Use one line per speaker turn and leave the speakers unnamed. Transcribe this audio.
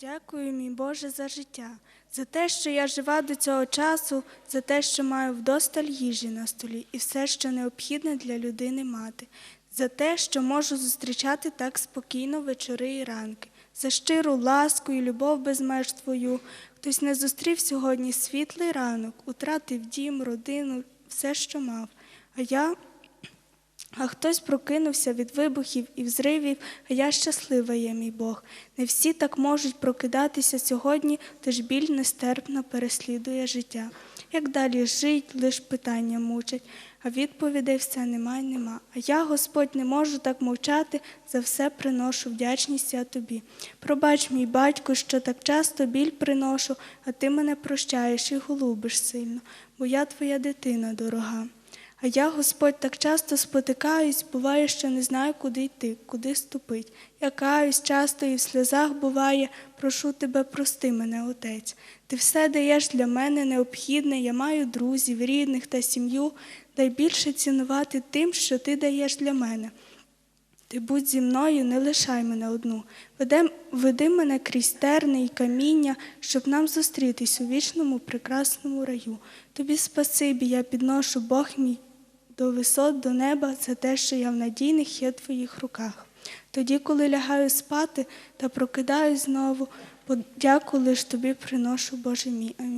дякую, мій Боже, за життя, за те, що я жива до цього часу, за те, що маю вдосталь їжі на столі і все, що необхідне для людини мати, за те, що можу зустрічати так спокійно вечори і ранки, за щиру ласку і любов без твою. Хтось не зустрів сьогодні світлий ранок, утратив дім, родину, все, що мав. А я а хтось прокинувся від вибухів і взривів, а я щаслива є, мій Бог. Не всі так можуть прокидатися сьогодні, тож біль нестерпно переслідує життя. Як далі жить, лиш питання мучать, а відповідей все нема й нема. А я, Господь, не можу так мовчати, за все приношу вдячність я тобі. Пробач, мій батько, що так часто біль приношу, а ти мене прощаєш і голубиш сильно, бо я твоя дитина дорога. А я, Господь, так часто спотикаюсь, буває, що не знаю, куди йти, куди ступить. Я каюсь часто і в сльозах буває, прошу тебе, прости мене, Отець. Ти все даєш для мене необхідне, я маю друзів, рідних та сім'ю. Дай більше цінувати тим, що ти даєш для мене. Ти будь зі мною, не лишай мене одну. Веде, веди мене крізь терни і каміння, щоб нам зустрітись у вічному прекрасному раю. Тобі спасибі, я підношу Бог мій до висот, до неба за те, що я в надійних є твоїх руках. Тоді, коли лягаю спати та прокидаюсь знову, подяку лиш тобі приношу, Боже мій. Амінь.